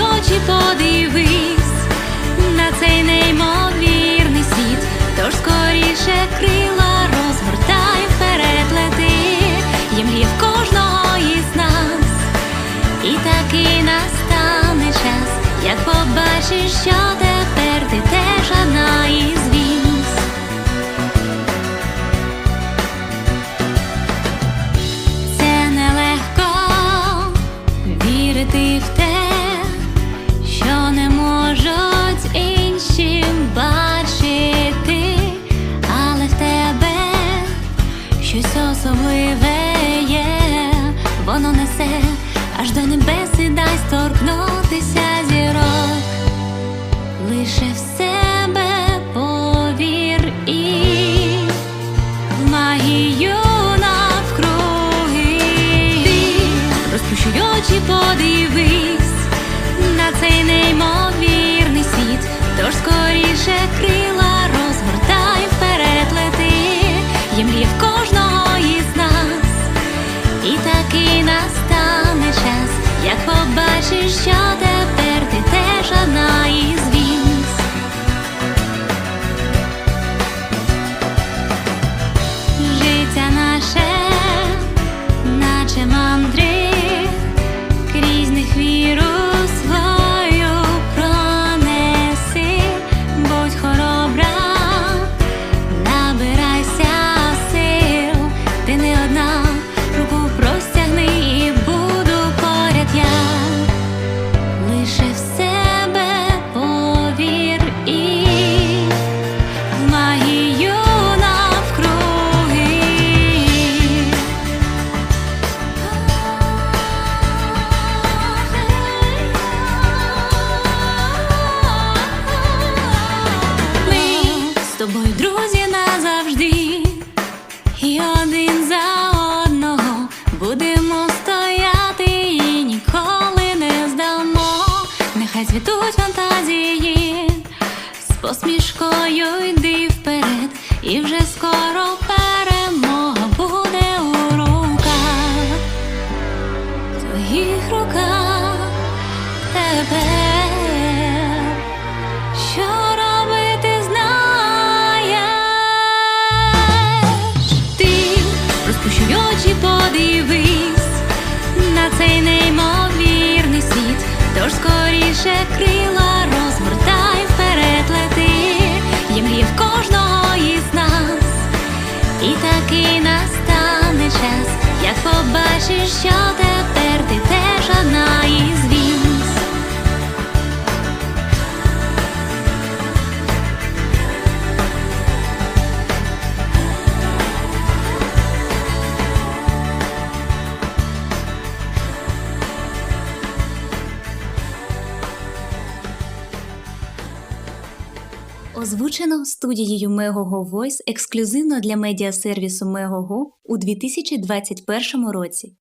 очі подивись на цей неймовірний світ, тож скоріше крила розгортай вперед лети, в кожного із нас, і таки настане час, як побачиш, що особливе є, воно несе аж до небес і дасть торкнутися зірок. Лише в себе повір і магію навкруги. Ти розплющуй очі, подивись на цей неймовірний світ. Тож скоріше крила розгортай вперед лети. Є один за одного. Будемо стояти і ніколи не здамо. Нехай цвітуть фантазії, з посмішкою йди вперед, і вже скоро перемога буде у руках, твоїх руках скоріше крила розгортай вперед лети. Є мрії в кожного із нас. І таки настане час, як побачиш, що тепер Озвучено студією Мегого Voice ексклюзивно для медіасервісу Мегого у 2021 році.